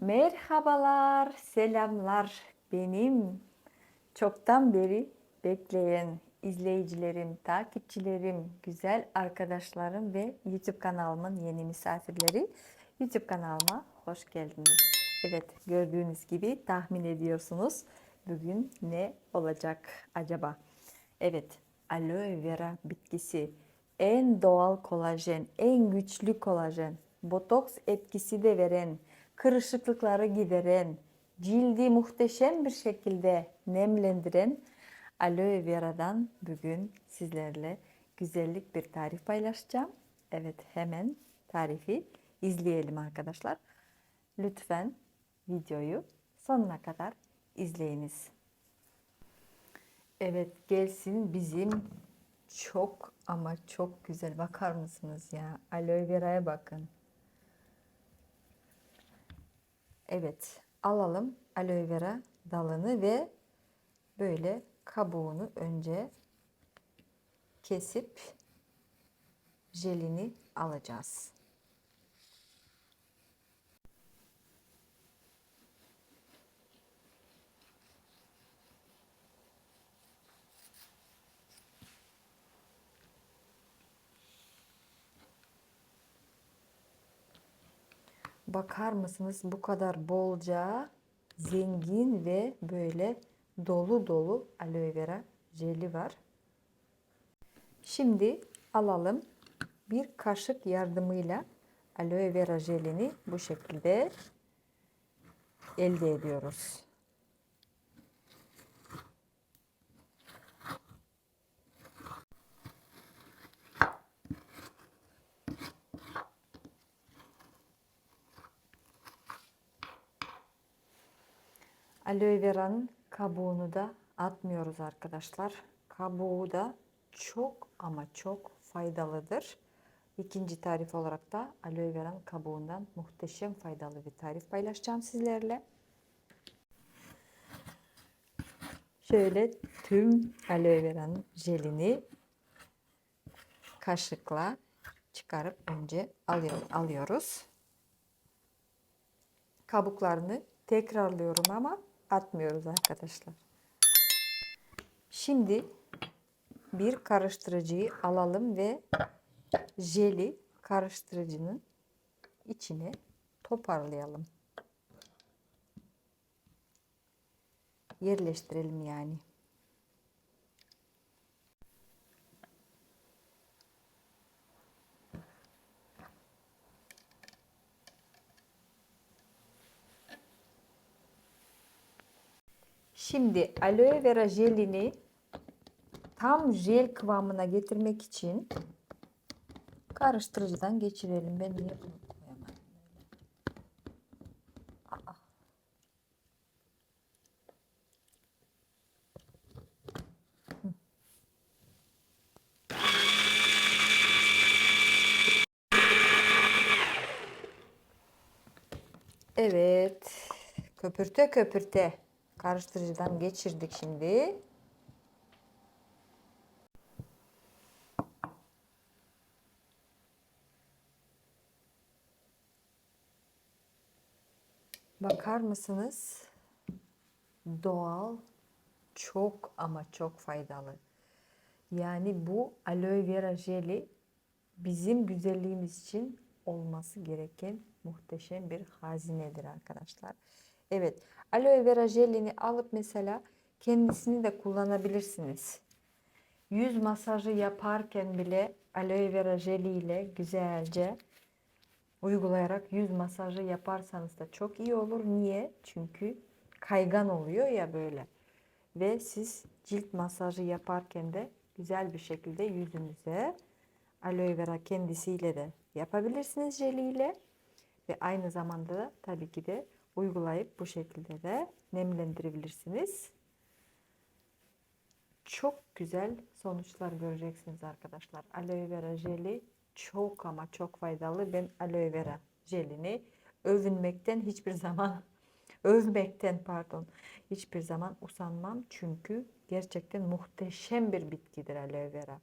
Merhabalar, selamlar. Benim çoktan beri bekleyen izleyicilerim, takipçilerim, güzel arkadaşlarım ve YouTube kanalımın yeni misafirleri. YouTube kanalıma hoş geldiniz. Evet, gördüğünüz gibi tahmin ediyorsunuz. Bugün ne olacak acaba? Evet, aloe vera bitkisi en doğal kolajen, en güçlü kolajen, botoks etkisi de veren, kırışıklıkları gideren, cildi muhteşem bir şekilde nemlendiren aloe vera'dan bugün sizlerle güzellik bir tarif paylaşacağım. Evet hemen tarifi izleyelim arkadaşlar. Lütfen videoyu sonuna kadar izleyiniz. Evet gelsin bizim çok ama çok güzel bakar mısınız ya? Aloe vera'ya bakın. Evet, alalım aloe vera dalını ve böyle kabuğunu önce kesip jelini alacağız. Bakar mısınız bu kadar bolca zengin ve böyle dolu dolu aloe vera jeli var. Şimdi alalım bir kaşık yardımıyla aloe vera jelini bu şekilde elde ediyoruz. Aloe vera'nın kabuğunu da atmıyoruz arkadaşlar. Kabuğu da çok ama çok faydalıdır. İkinci tarif olarak da aloe vera'nın kabuğundan muhteşem faydalı bir tarif paylaşacağım sizlerle. Şöyle tüm aloe vera'nın jelini kaşıkla çıkarıp önce alıyoruz. Kabuklarını tekrarlıyorum ama atmıyoruz arkadaşlar. Şimdi bir karıştırıcıyı alalım ve jeli karıştırıcının içine toparlayalım. Yerleştirelim yani. Şimdi aloe vera jelini tam jel kıvamına getirmek için karıştırıcıdan geçirelim. Ben niye bunu koyamadım? Aa. Evet. Köpürte köpürte. Karıştırıcıdan geçirdik şimdi. Bakar mısınız? Doğal, çok ama çok faydalı. Yani bu aloe vera jeli bizim güzelliğimiz için olması gereken muhteşem bir hazinedir arkadaşlar. Evet, aloe vera jelini alıp mesela kendisini de kullanabilirsiniz. Yüz masajı yaparken bile aloe vera jeli ile güzelce uygulayarak yüz masajı yaparsanız da çok iyi olur. Niye? Çünkü kaygan oluyor ya böyle. Ve siz cilt masajı yaparken de güzel bir şekilde yüzünüze aloe vera kendisiyle de yapabilirsiniz jeliyle. Ve aynı zamanda da tabii ki de uygulayıp bu şekilde de nemlendirebilirsiniz. Çok güzel sonuçlar göreceksiniz arkadaşlar. Aloe vera jeli çok ama çok faydalı. Ben aloe vera jelini övünmekten hiçbir zaman övmekten pardon hiçbir zaman usanmam. Çünkü gerçekten muhteşem bir bitkidir aloe vera.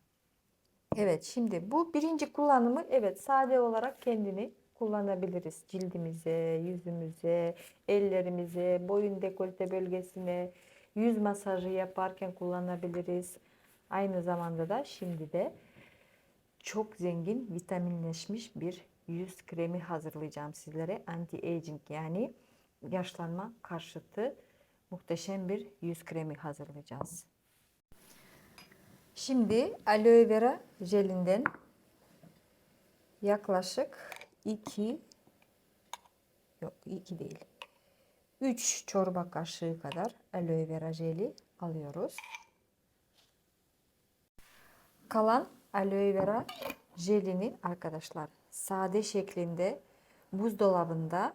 Evet şimdi bu birinci kullanımı evet sade olarak kendini kullanabiliriz. Cildimize, yüzümüze, ellerimize, boyun dekolte bölgesine, yüz masajı yaparken kullanabiliriz. Aynı zamanda da şimdi de çok zengin vitaminleşmiş bir yüz kremi hazırlayacağım sizlere. Anti-aging yani yaşlanma karşıtı muhteşem bir yüz kremi hazırlayacağız. Şimdi aloe vera jelinden yaklaşık 2 yok 2 değil 3 çorba kaşığı kadar aloe vera jeli alıyoruz. Kalan aloe vera jelini arkadaşlar sade şeklinde buzdolabında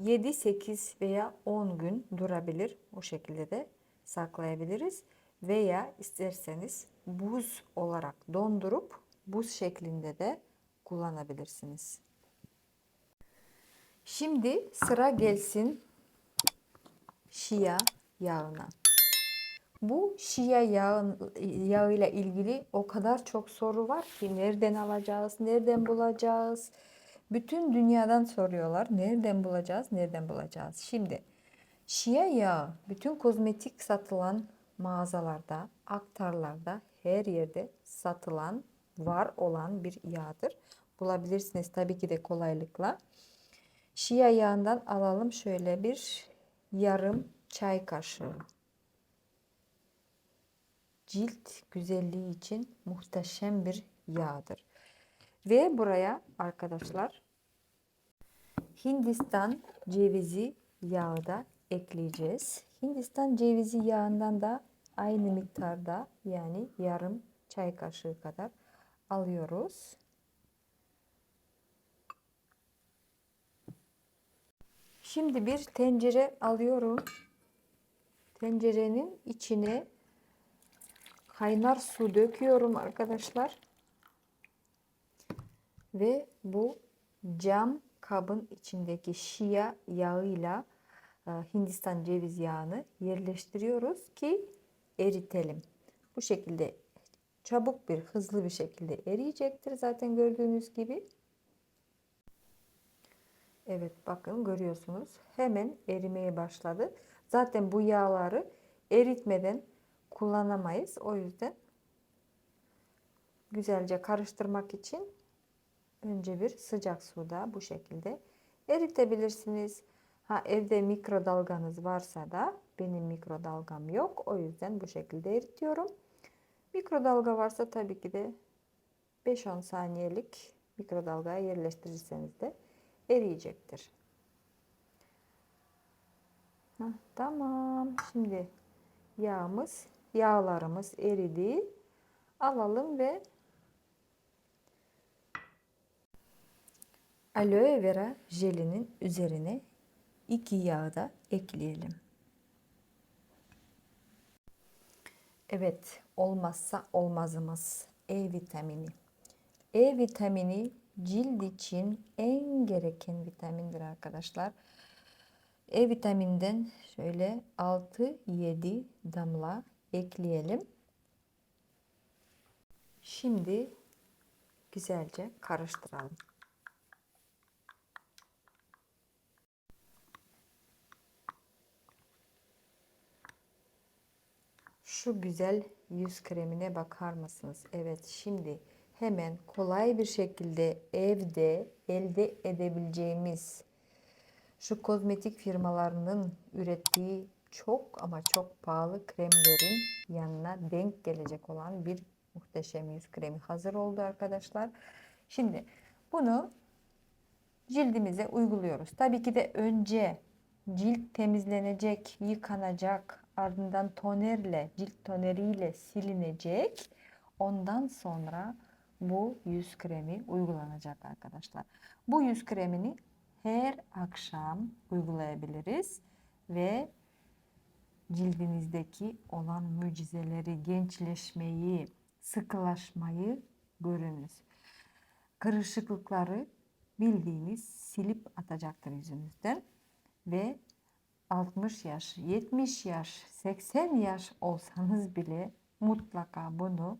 7, 8 veya 10 gün durabilir. O şekilde de saklayabiliriz. Veya isterseniz buz olarak dondurup buz şeklinde de kullanabilirsiniz. Şimdi sıra gelsin şia yağına. Bu şia yağın, yağıyla ilgili o kadar çok soru var ki nereden alacağız, nereden bulacağız? Bütün dünyadan soruyorlar. Nereden bulacağız, nereden bulacağız? Şimdi şia yağı bütün kozmetik satılan mağazalarda, aktarlarda, her yerde satılan, var olan bir yağdır. Bulabilirsiniz tabii ki de kolaylıkla. Şia yağından alalım şöyle bir yarım çay kaşığı. Cilt güzelliği için muhteşem bir yağdır. Ve buraya arkadaşlar Hindistan cevizi yağı da ekleyeceğiz. Hindistan cevizi yağından da aynı miktarda yani yarım çay kaşığı kadar alıyoruz. Şimdi bir tencere alıyorum. Tencerenin içine kaynar su döküyorum arkadaşlar. Ve bu cam kabın içindeki şia yağıyla e, Hindistan ceviz yağını yerleştiriyoruz ki eritelim. Bu şekilde çabuk bir hızlı bir şekilde eriyecektir zaten gördüğünüz gibi. Evet bakın görüyorsunuz hemen erimeye başladı. Zaten bu yağları eritmeden kullanamayız. O yüzden güzelce karıştırmak için önce bir sıcak suda bu şekilde eritebilirsiniz. Ha evde mikrodalganız varsa da benim mikrodalgam yok. O yüzden bu şekilde eritiyorum. Mikrodalga varsa tabii ki de 5-10 saniyelik mikrodalgaya yerleştirirseniz de eriyecektir. Heh, tamam. Şimdi yağımız, yağlarımız eridi. Alalım ve aloe vera jelinin üzerine iki yağı da ekleyelim. Evet, olmazsa olmazımız E vitamini. E vitamini cilt için en gereken vitamindir arkadaşlar. E vitaminden şöyle 6-7 damla ekleyelim. Şimdi güzelce karıştıralım. Şu güzel yüz kremine bakar mısınız? Evet şimdi hemen kolay bir şekilde evde elde edebileceğimiz şu kozmetik firmalarının ürettiği çok ama çok pahalı kremlerin yanına denk gelecek olan bir muhteşem yüz kremi hazır oldu arkadaşlar. Şimdi bunu cildimize uyguluyoruz. Tabii ki de önce cilt temizlenecek, yıkanacak, ardından tonerle, cilt toneriyle silinecek. Ondan sonra bu yüz kremi uygulanacak arkadaşlar. Bu yüz kremini her akşam uygulayabiliriz ve cildinizdeki olan mucizeleri, gençleşmeyi, sıkılaşmayı görünüz. Kırışıklıkları bildiğiniz silip atacaktır yüzünüzden ve 60 yaş, 70 yaş, 80 yaş olsanız bile mutlaka bunu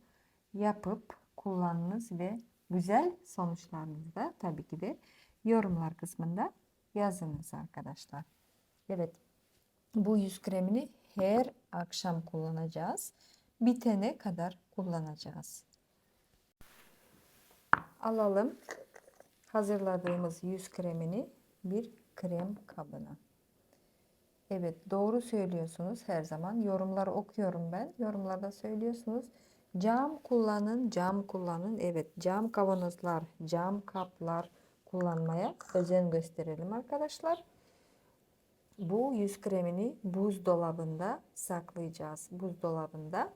yapıp kullanınız ve güzel sonuçlarınızı da tabii ki de yorumlar kısmında yazınız arkadaşlar. Evet. Bu yüz kremini her akşam kullanacağız. Bitene kadar kullanacağız. Alalım hazırladığımız yüz kremini bir krem kabına. Evet doğru söylüyorsunuz her zaman. Yorumları okuyorum ben. Yorumlarda söylüyorsunuz. Cam kullanın, cam kullanın. Evet cam kavanozlar, cam kaplar kullanmaya özen gösterelim arkadaşlar. Bu yüz kremini buzdolabında saklayacağız. Buzdolabında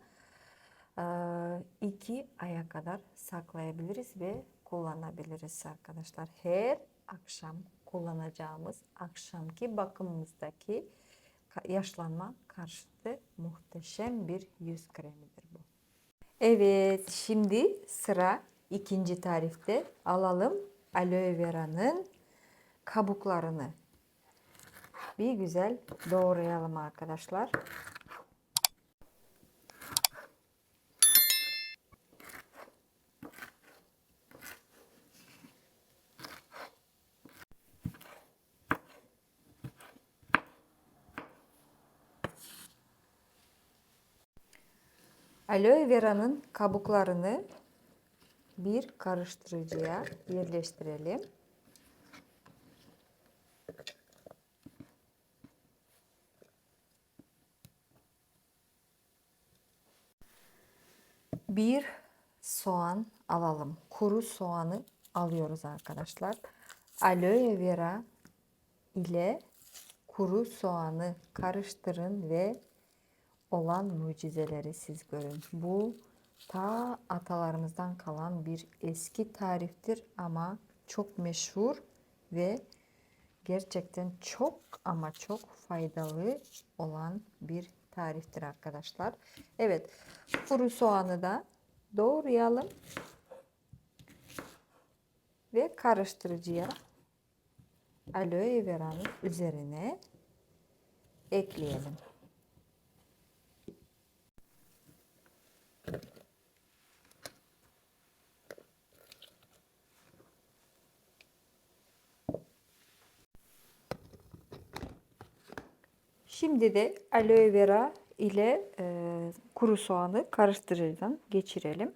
iki aya kadar saklayabiliriz ve kullanabiliriz arkadaşlar. Her akşam kullanacağımız akşamki bakımımızdaki yaşlanma karşıtı muhteşem bir yüz kremidir bu. Evet şimdi sıra ikinci tarifte alalım aloe vera'nın kabuklarını. Bir güzel doğrayalım arkadaşlar. Aloe vera'nın kabuklarını bir karıştırıcıya yerleştirelim. Bir soğan alalım. Kuru soğanı alıyoruz arkadaşlar. Aloe vera ile kuru soğanı karıştırın ve olan mucizeleri siz görün. Bu ta atalarımızdan kalan bir eski tariftir ama çok meşhur ve gerçekten çok ama çok faydalı olan bir tariftir arkadaşlar. Evet kuru soğanı da doğrayalım ve karıştırıcıya aloe vera'nın üzerine ekleyelim. Şimdi de aloe vera ile e, kuru soğanı karıştırıcıdan geçirelim.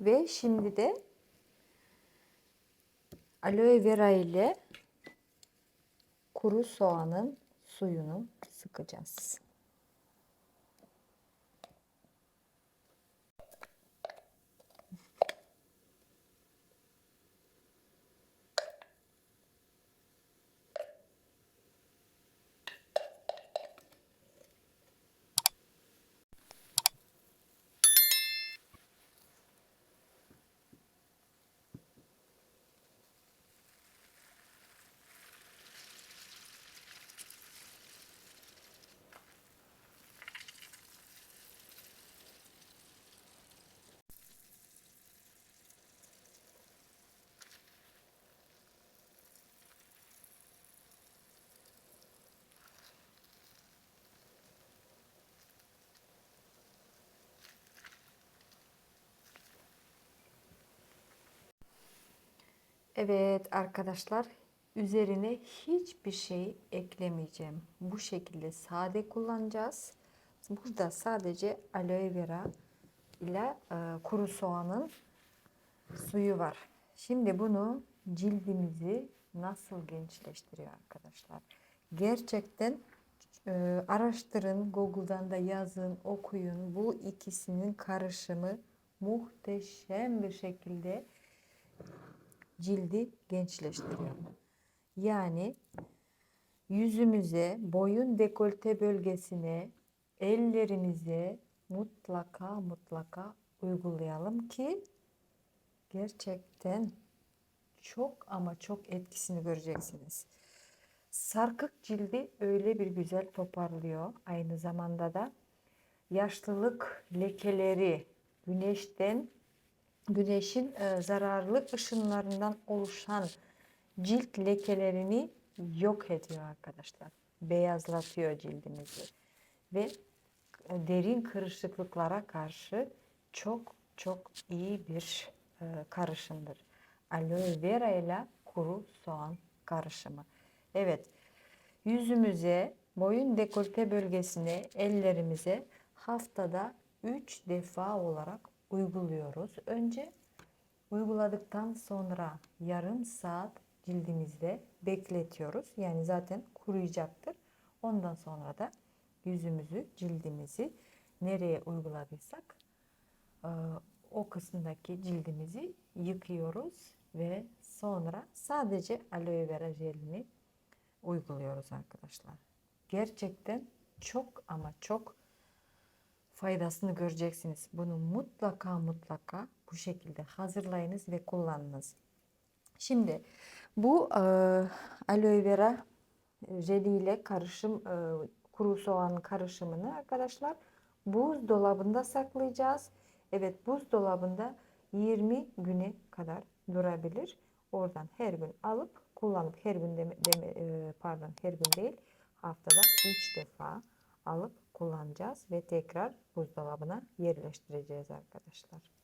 Ve şimdi de aloe vera ile kuru soğanın suyunu sıkacağız. Evet arkadaşlar üzerine hiçbir şey eklemeyeceğim. Bu şekilde sade kullanacağız. Burada sadece aloe vera ile e, kuru soğanın suyu var. Şimdi bunu cildimizi nasıl gençleştiriyor arkadaşlar. Gerçekten e, araştırın, Google'dan da yazın, okuyun. Bu ikisinin karışımı muhteşem bir şekilde cildi gençleştiriyor. Yani yüzümüze, boyun dekolte bölgesine, ellerimize mutlaka mutlaka uygulayalım ki gerçekten çok ama çok etkisini göreceksiniz. Sarkık cildi öyle bir güzel toparlıyor. Aynı zamanda da yaşlılık lekeleri güneşten güneşin e, zararlı ışınlarından oluşan cilt lekelerini yok ediyor arkadaşlar. Beyazlatıyor cildimizi ve e, derin kırışıklıklara karşı çok çok iyi bir e, karışımdır. Aloe vera ile kuru soğan karışımı. Evet, yüzümüze, boyun dekolte bölgesine, ellerimize haftada 3 defa olarak uyguluyoruz. Önce uyguladıktan sonra yarım saat cildimizde bekletiyoruz. Yani zaten kuruyacaktır. Ondan sonra da yüzümüzü, cildimizi nereye uyguladıysak e, o kısımdaki cildimizi yıkıyoruz ve sonra sadece aloe vera jelini uyguluyoruz arkadaşlar. Gerçekten çok ama çok faydasını göreceksiniz. Bunu mutlaka mutlaka bu şekilde hazırlayınız ve kullanınız. Şimdi bu e, aloe vera jeliyle karışım e, kuru soğan karışımını arkadaşlar buzdolabında saklayacağız. Evet buzdolabında 20 güne kadar durabilir. Oradan her gün alıp kullanıp her gün deme, deme, e, pardon her gün değil haftada 3 defa alıp kullanacağız ve tekrar buzdolabına yerleştireceğiz arkadaşlar.